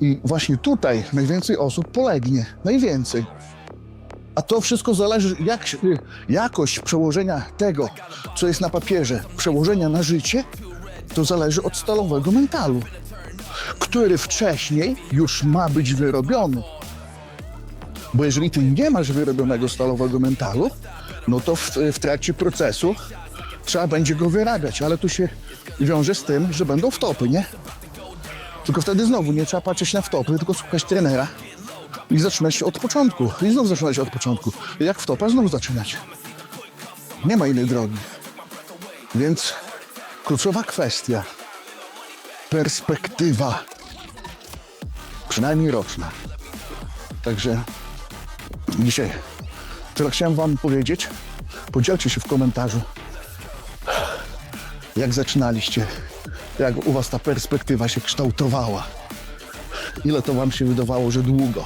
I właśnie tutaj najwięcej osób polegnie. Najwięcej. A to wszystko zależy, jak, jakość przełożenia tego, co jest na papierze, przełożenia na życie, to zależy od stalowego mentalu, który wcześniej już ma być wyrobiony. Bo jeżeli ty nie masz wyrobionego stalowego mentalu, no to w, w trakcie procesu trzeba będzie go wyrabiać, ale tu się wiąże z tym, że będą wtopy, nie? Tylko wtedy znowu nie trzeba patrzeć na wtopy, tylko słuchać trenera i zaczynać od początku. I znów zaczynać od początku. Jak wtopa, znów zaczynać. Nie ma innej drogi. Więc kluczowa kwestia. Perspektywa. Przynajmniej roczna. Także dzisiaj tyle chciałem wam powiedzieć. Podzielcie się w komentarzu, jak zaczynaliście, jak u was ta perspektywa się kształtowała. Ile to wam się wydawało, że długo.